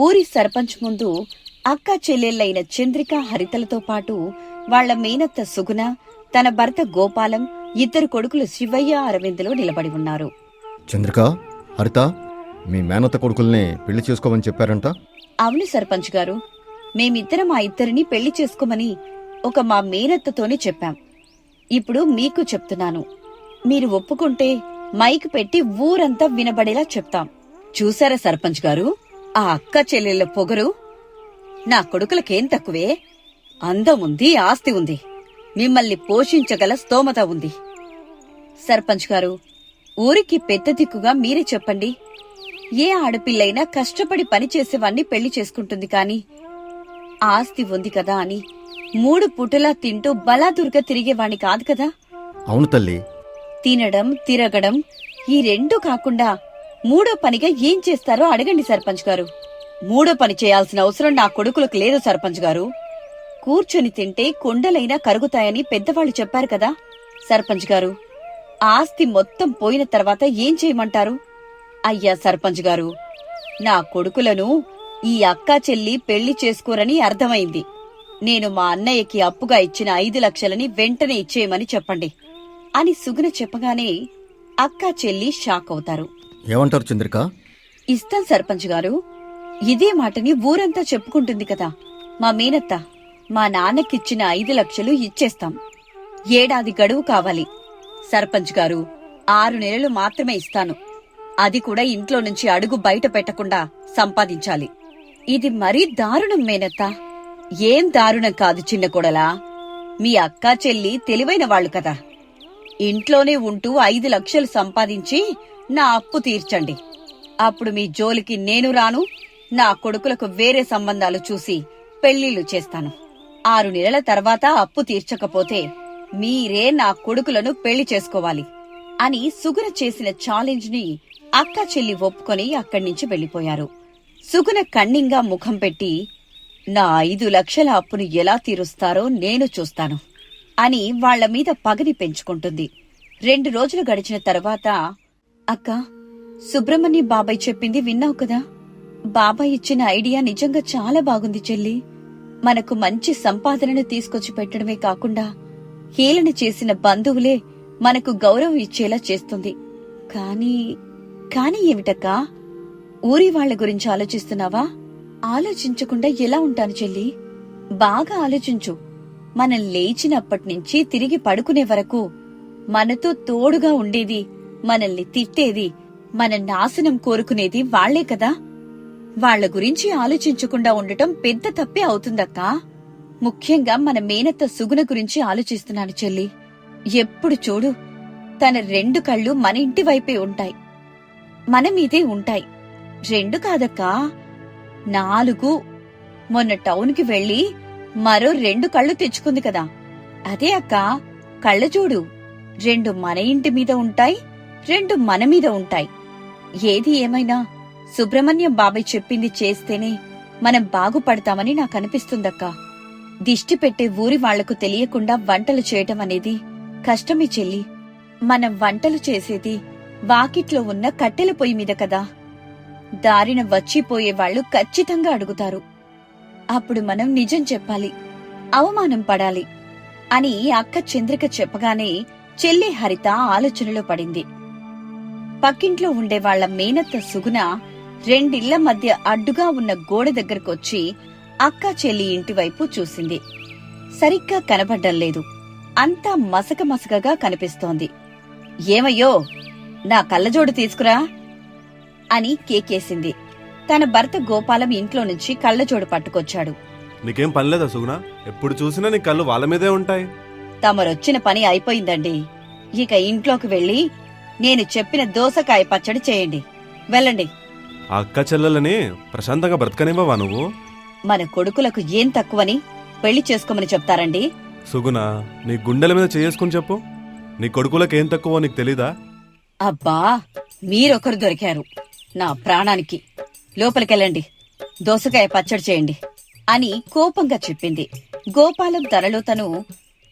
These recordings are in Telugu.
ఊరి సర్పంచ్ ముందు అక్క చెల్లెళ్ళైన చంద్రిక హరితలతో పాటు వాళ్ళ మేనత్త సుగుణ తన భర్త గోపాలం ఇద్దరు కొడుకులు శివయ్య అరవిందులు నిలబడి ఉన్నారు. చంద్రిక హరిత మీ మేనత్త కొడుకుల్ని పెళ్ళి చేసుకోమని చెప్పారంట? అవును సర్పంచ్ గారు. మేమిద్దరం ఆ ఇద్దరిని పెళ్ళి చేసుకోమని ఒక మా మేనత్తతోనే చెప్పాం. ఇప్పుడు మీకు చెప్తున్నాను. మీరు ఒప్పుకుంటే మైక్ పెట్టి ఊరంతా వినబడేలా చెప్తాం. చూసారా సర్పంచ్ గారు? ఆ అక్క చెల్లెళ్ళ పొగరు నా కొడుకులకేం తక్కువే? అందం ఉంది ఆస్తి ఉంది. మిమ్మల్ని పోషించగల స్తోమత ఉంది. సర్పంచ్ గారు ఊరికి పెద్ద దిక్కుగా మీరే చెప్పండి. ఏ ఆడపిల్లైనా కష్టపడి పని చేసేవాణ్ణి పెళ్ళి చేసుకుంటుంది కాని ఆస్తి ఉంది కదా అని మూడు పుటలా తింటూ బలాదుర్గా తిరిగేవాణ్ణి కాదు కదా? అవును తల్లి. తినడం తిరగడం ఈ రెండు కాకుండా మూడో పనిగా ఏం చేస్తారో అడగండి సర్పంచ్ గారు. మూడో పని చేయాల్సిన అవసరం నా కొడుకులకు లేదు సర్పంచ్ గారు. కూర్చొని తింటే కొండలైనా కరుగుతాయని పెద్దవాళ్ళు చెప్పారు కదా సర్పంచ్ గారు. ఆస్తి మొత్తం పోయిన తర్వాత ఏం చేయమంటారు? అయ్యా సర్పంచ్ గారు నా కొడుకులను ఈ అక్కా చెల్లి పెళ్ళి చేసుకోరని అర్థమైంది. నేను మా అన్నయ్యకి అప్పుగా ఇచ్చిన ఐదు లక్షలని వెంటనే ఇచ్చేయమని చెప్పండి. అని సుగుణ చెప్పగానే అక్కా చెల్లి షాక్ అవుతారు. ఏమంటారు చంద్రిక? ఇస్తాను సర్పంచ్ గారు. ఇదే మాటని ఊరంతా చెప్పుకుంటుంది కదా. మా మేనత్త మా నాన్నకిచ్చిన ఐదు లక్షలు ఇచ్చేస్తాం. ఏడాది గడువు కావాలి. సర్పంచ్ గారు ఆరు నెలలు మాత్రమే ఇస్తాను. అది కూడా ఇంట్లో నుంచి అడుగు బయట పెట్టకుండా సంపాదించాలి. ఇది మరీ దారుణం మేనత్త. ఏం దారుణం కాదు చిన్న కొడలా. మీ అక్కా చెల్లి తెలివైన వాళ్ళు కదా. ఇంట్లోనే ఉంటూ ఐదు లక్షలు సంపాదించి నా అప్పు తీర్చండి. అప్పుడు మీ జోలికి నేను రాను నా కొడుకులకు వేరే సంబంధాలు చూసి పెళ్ళిళ్ళు చేస్తాను. ఆరు నెలల తర్వాత అప్పు తీర్చకపోతే మీరే నా కొడుకులను పెళ్ళి చేసుకోవాలి అని సుగుణ చేసిన ఛాలెంజ్ని అక్క చెల్లి ఒప్పుకొని అక్కడి నుంచి వెళ్ళిపోయారు సుగుణ కన్నింగా ముఖం పెట్టి నా ఐదు లక్షల అప్పును ఎలా తీరుస్తారో నేను చూస్తాను అని వాళ్ళ మీద పగని పెంచుకుంటుంది. రెండు రోజులు గడిచిన తర్వాత అక్క సుబ్రహ్మణ్య బాబాయ్ చెప్పింది విన్నావు కదా? బాబాయ్ ఇచ్చిన ఐడియా నిజంగా చాలా బాగుంది చెల్లి. మనకు మంచి సంపాదనను తీసుకొచ్చి పెట్టడమే కాకుండా హేళన చేసిన బంధువులే మనకు గౌరవం ఇచ్చేలా చేస్తుంది. కానీ కానీ ఏమిటక్కా? ఊరి వాళ్ళ గురించి ఆలోచిస్తున్నావా? ఆలోచించకుండా ఎలా ఉంటాను చెల్లి? బాగా ఆలోచించు. మనం లేచినప్పటి నుంచి తిరిగి పడుకునే వరకు మనతో తోడుగా ఉండేది మనల్ని తిట్టేది మన నాశనం కోరుకునేది వాళ్ళే కదా. వాళ్ళ గురించి ఆలోచించకుండా ఉండటం పెద్ద తప్పే అవుతుందక్కా. ముఖ్యంగా మన మేనత్త సుగుణ గురించి ఆలోచిస్తున్నాను చెల్లి. ఎప్పుడు చూడు తన రెండు కళ్ళు మన ఇంటి వైపే ఉంటాయి. మన మీదే ఉంటాయి. రెండు కాదక్కా. నాలుగు. మొన్న టౌన్కి వెళ్ళి మరో రెండు కళ్ళు తెచ్చుకుంది కదా. అదే అక్క కళ్ళ చూడు. రెండు మన ఇంటి మీద ఉంటాయి రెండు మన మీద ఉంటాయి. ఏది ఏమైనా సుబ్రహ్మణ్యం బాబాయ్ చెప్పింది చేస్తేనే మనం బాగుపడతామని నాకు అనిపిస్తుందక్కా దిష్టి పెట్టే ఊరి వాళ్ళకు తెలియకుండా వంటలు చేయటం అనేది కష్టమే చెల్లి. మనం వంటలు చేసేది వాకిట్లో ఉన్న కట్టెల పొయ్యి మీద కదా. దారిన వచ్చిపోయే వాళ్ళు ఖచ్చితంగా అడుగుతారు. అప్పుడు మనం నిజం చెప్పాలి. అవమానం పడాలి. అని అక్క చంద్రిక చెప్పగానే చెల్లి హరిత ఆలోచనలో పడింది. పక్కింట్లో ఉండే వాళ్ళ మేనత్త సుగుణ రెండిళ్ళ మధ్య అడ్డుగా ఉన్న గోడ దగ్గరకొచ్చి అక్క చెల్లి ఇంటి వైపు చూసింది. సరిగ్గా కనబడ్డం లేదు. అంతా మసక మసకగా కనిపిస్తోంది. ఏమయ్యో నా కళ్ళజోడు తీసుకురా అని కేకేసింది. తన భర్త గోపాలం ఇంట్లో నుంచి కళ్ళజోడు పట్టుకొచ్చాడు. నీకేం పని లేదా సుగుణ? ఎప్పుడు చూసినా నీ కళ్ళు వాళ్ళ మీదే ఉంటాయి. తమరొచ్చిన పని అయిపోయిందండి. ఇక ఇంట్లోకి వెళ్ళి నేను చెప్పిన దోసకాయ పచ్చడి చేయండి. వెళ్ళండి. ఆ అక్క చెల్లెలని ప్రశాంతంగా బ్రతకనివ్వవా నువ్వు? మన కొడుకులకు ఏం తక్కువని పెళ్ళి చేసుకోమని చెప్తారండి. సుగుణ నీ గుండెల మీద చేసుకుని చెప్పు. నీ కొడుకులకు ఏం తక్కువో నీకు తెలీదా? అబ్బా మీరొకరు దొరికారు. నా ప్రాణానికి. లోపలికెళ్ళండి. దోసకాయ పచ్చడి చేయండి అని కోపంగా చెప్పింది. గోపాలం తనలో తను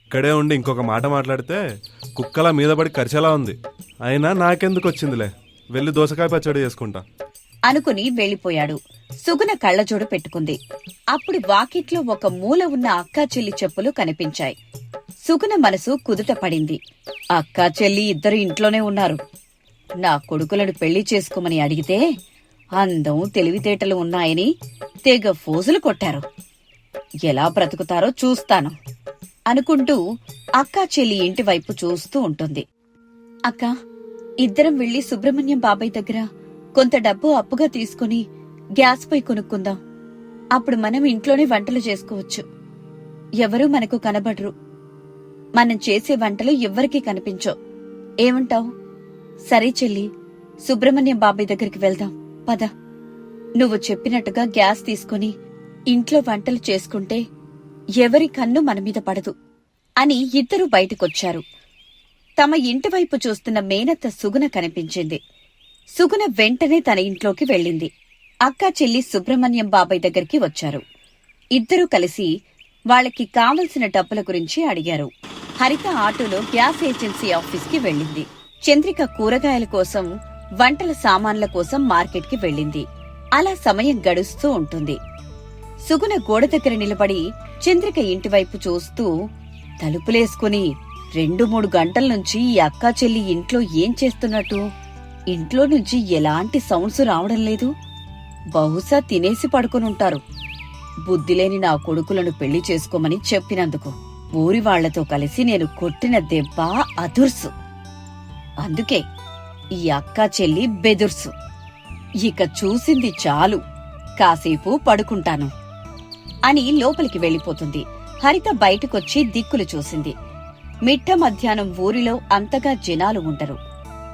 ఇక్కడే ఉండి ఇంకొక మాట మాట్లాడితే కుక్కలా మీద పడి కరిచేలా ఉంది. అయినా నాకెందుకు వచ్చిందిలే? వెళ్ళి దోసకాయ పచ్చడి చేసుకుంటా. అనుకుని వెళ్ళిపోయాడు. సుగుణ కళ్ళజోడు పెట్టుకుంది. అప్పుడు వాకిట్లో ఒక మూల ఉన్న అక్కా చెల్లి చెప్పులు కనిపించాయి. సుగుణ మనసు కుదుట పడింది. అక్కా చెల్లి ఇద్దరు ఇంట్లోనే ఉన్నారు. నా కొడుకులను పెళ్ళి చేసుకోమని అడిగితే అందం తెలివితేటలు ఉన్నాయని తెగ ఫోజులు కొట్టారు. ఎలా బ్రతుకుతారో చూస్తాను అనుకుంటూ అక్కా చెల్లి ఇంటివైపు చూస్తూ ఉంటుంది. అక్కా ఇద్దరం వెళ్ళి సుబ్రహ్మణ్యం బాబాయ్ దగ్గర కొంత డబ్బు అప్పుగా తీసుకుని గ్యాస్ పై కొనుక్కుందాం. అప్పుడు మనం ఇంట్లోనే వంటలు చేసుకోవచ్చు. ఎవరూ మనకు కనబడరు. మనం చేసే వంటలు ఎవ్వరికీ కనిపించవు. ఏమంటావు? సరే చెల్లి సుబ్రహ్మణ్యం బాబాయ్ దగ్గరికి వెళ్దాం. పద. నువ్వు చెప్పినట్టుగా గ్యాస్ తీసుకుని ఇంట్లో వంటలు చేసుకుంటే ఎవరి కన్ను మన మీద పడదు అని ఇద్దరూ బయటకొచ్చారు. తమ ఇంటి వైపు చూస్తున్న మేనత్త సుగుణ కనిపించింది. సుగుణ వెంటనే తన ఇంట్లోకి వెళ్ళింది. అక్కా చెల్లి సుబ్రహ్మణ్యం బాబాయ్ దగ్గరికి వచ్చారు. ఇద్దరూ కలిసి వాళ్ళకి కావలసిన డబ్బుల గురించి అడిగారు. హరిత ఆటోలో గ్యాస్ ఏజెన్సీ ఆఫీస్కి వెళ్ళింది. చంద్రిక కూరగాయల కోసం వంటల సామాన్ల కోసం మార్కెట్కి వెళ్ళింది. అలా సమయం గడుస్తూ ఉంటుంది. సుగుణ గోడ దగ్గర నిలబడి చంద్రిక ఇంటివైపు చూస్తూ తలుపులేసుకుని రెండు మూడు గంటల నుంచి ఈ అక్కా చెల్లి ఇంట్లో ఏం చేస్తున్నట్టు? ఇంట్లో నుంచి ఎలాంటి సౌండ్స్ రావడం లేదు. బహుశా తినేసి పడుకునుంటారు బుద్ధిలేని నా కొడుకులను పెళ్ళి చేసుకోమని చెప్పినందుకు ఊరి వాళ్ళతో కలిసి నేను కొట్టిన దెబ్బ అదుర్సు. అందుకే ఈ అక్కా చెల్లి బెదుర్సు. ఇక చూసింది చాలు. కాసేపు పడుకుంటాను అని లోపలికి వెళ్ళిపోతుంది. హరిత బయటకొచ్చి దిక్కులు చూసింది. మిట్ట మధ్యాహ్నం ఊరిలో అంతగా జనాలు ఉండరు.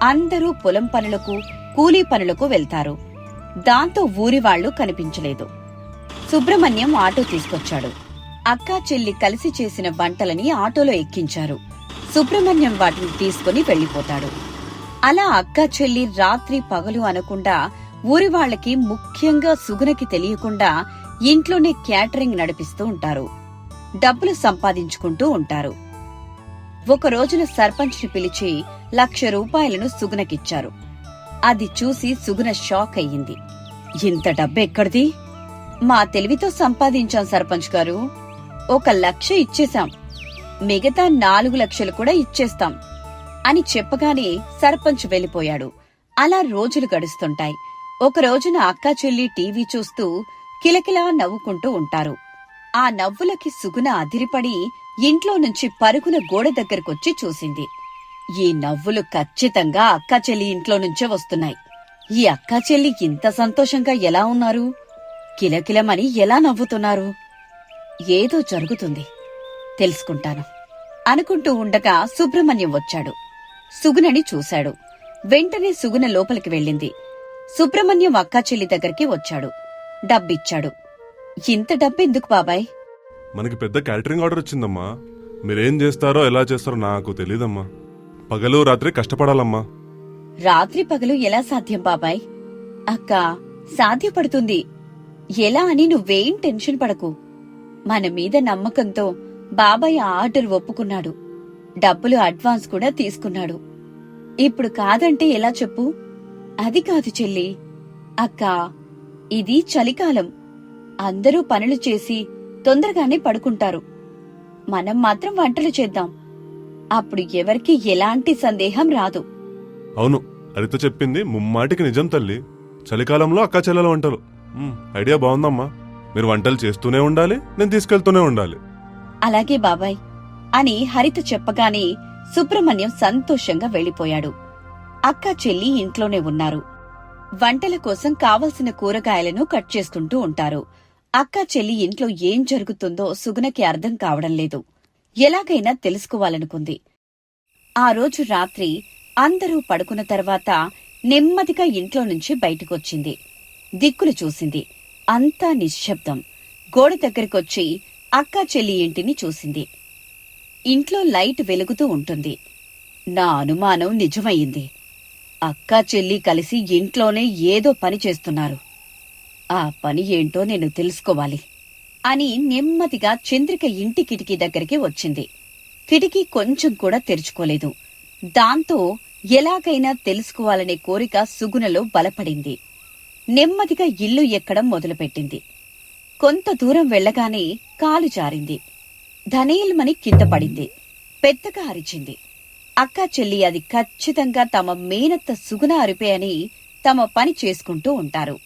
అందరూ పొలం పనులకు కూలీ పనులకు వెళ్తారు. దాంతో ఊరివాళ్ళు కనిపించలేదు. సుబ్రహ్మణ్యం ఆటో తీసుకొచ్చాడు. అక్కా చెల్లి కలిసి చేసిన వంటలని ఆటోలో ఎక్కించారు. సుబ్రహ్మణ్యం వాటిని తీసుకుని వెళ్ళిపోతాడు అలా అక్కా చెల్లి రాత్రి పగలు అనకుండా ఊరివాళ్ళకి ముఖ్యంగా సుగునకి తెలియకుండా ఇంట్లోనే క్యాటరింగ్ నడిపిస్తూ ఉంటారు. డబ్బులు సంపాదించుకుంటూ ఉంటారు. ఒక రోజున సర్పంచ్ని పిలిచి లక్ష రూపాయలను సుగునకిచ్చారు అది చూసి సుగున షాక్ అయ్యింది. ఇంత డబ్బెక్కడిది మా తెలివితో సంపాదించాం సర్పంచ్ గారు. ఒక లక్ష ఇచ్చేశాం. మిగతా నాలుగు లక్షలు కూడా ఇచ్చేస్తాం అని చెప్పగానే సర్పంచ్ వెళ్ళిపోయాడు అలా రోజులు గడుస్తుంటాయి. ఒక రోజున అక్కా చెల్లి టీవీ చూస్తూ కిలకిలా నవ్వుకుంటూ ఉంటారు. ఆ నవ్వులకి సుగుణ అదిరిపడి ఇంట్లో నుంచి పరుగున గోడ దగ్గరకొచ్చి చూసింది. ఈ నవ్వులు ఖచ్చితంగా అక్కా చెల్లి ఇంట్లో నుంచే వస్తున్నాయి. ఈ అక్కా చెల్లి ఇంత సంతోషంగా ఎలా ఉన్నారు? కిలకిలమని ఎలా నవ్వుతున్నారు? ఏదో జరుగుతుంది. తెలుసుకుంటాను. అనుకుంటూ ఉండగా సుబ్రహ్మణ్యం వచ్చాడు. సుగుణని చూశాడు. వెంటనే సుగుణ లోపలికి వెళ్ళింది. సుబ్రహ్మణ్యం అక్కా చెల్లి దగ్గరికి వచ్చాడు. డబ్బిచ్చాడు. ఇంత డబ్బెందుకు బాబాయ్? మనకి పెద్ద క్యాటరింగ్ ఆర్డర్ వచ్చిందమ్మా. మీరేం చేస్తారో ఎలా చేస్తారో నాకు తెలియదమ్మా పగలు రాత్రి కష్టపడాలమ్మా. రాత్రి పగలు ఎలా సాధ్యం బాబాయ్? అక్క సాధ్యపడుతుంది. ఎలా అని నువ్వేం టెన్షన్ పడకు. మన మీద నమ్మకంతో బాబాయ్ ఆ ఆర్డర్ ఒప్పుకున్నాడు. డబ్బులు అడ్వాన్స్ కూడా తీసుకున్నాడు. ఇప్పుడు కాదంటే ఎలా చెప్పు? అది కాదు చెల్లి. అక్క ఇది చలికాలం. అందరూ పనులు చేసి తొందరగానే పడుకుంటారు. మనం మాత్రం వంటలు చేద్దాం. అప్పుడు ఎవరికి ఎలాంటి సందేహం రాదు. అవును హరిత చెప్పింది ముమ్మాటికి నిజం తల్లి. చలికాలంలో అక్క చెల్లెల వంటలు. ఐడియా బాగుందమ్మా. మీరు వంటలు చేస్తూనే ఉండాలి నేను తీసుకెళ్తూనే ఉండాలి. అలాగే బాబాయ్ అని హరిత చెప్పగానే సుబ్రహ్మణ్యం సంతోషంగా వెళ్ళిపోయాడు అక్క చెల్లి ఇంట్లోనే ఉన్నారు. వంటల కోసం కావలసిన కూరగాయలను కట్ చేసుకుంటూ ఉంటారు. అక్క చెల్లి ఇంట్లో ఏం జరుగుతుందో సుగుణకి అర్థం కావడం లేదు. ఎలాగైనా తెలుసుకోవాలనుకుంది. ఆ రోజు రాత్రి అందరూ పడుకున్న తర్వాత నెమ్మదిగా ఇంట్లో నుంచి బయటకొచ్చింది. దిక్కులు చూసింది. అంతా నిశ్శబ్దం. గోడ దగ్గరకొచ్చి అక్క చెల్లి ఇంటిని చూసింది. ఇంట్లో లైట్ వెలుగుతూ ఉంటుంది. నా అనుమానం నిజమైంది. అక్కా చెల్లి కలిసి ఇంట్లోనే ఏదో పని చేస్తున్నారు. ఆ పని ఏంటో నేను తెలుసుకోవాలి అని నెమ్మదిగా చంద్రిక ఇంటి కిటికీ దగ్గరికి వచ్చింది. కిటికీ కొంచెం కూడా తెరుచుకోలేదు. దాంతో ఎలాగైనా తెలుసుకోవాలనే కోరిక సుగుణలో బలపడింది. నెమ్మదిగా ఇల్లు ఎక్కడం మొదలుపెట్టింది. కొంత దూరం వెళ్ళగానే కాలు జారింది. ధనేల్మని కింద పడింది. పెద్దగా అరిచింది. అక్క చెల్లి అది ఖచ్చితంగా తమ మేనత్త సుగుణ అరిపే అని తమ పని చేసుకుంటూ ఉంటారు.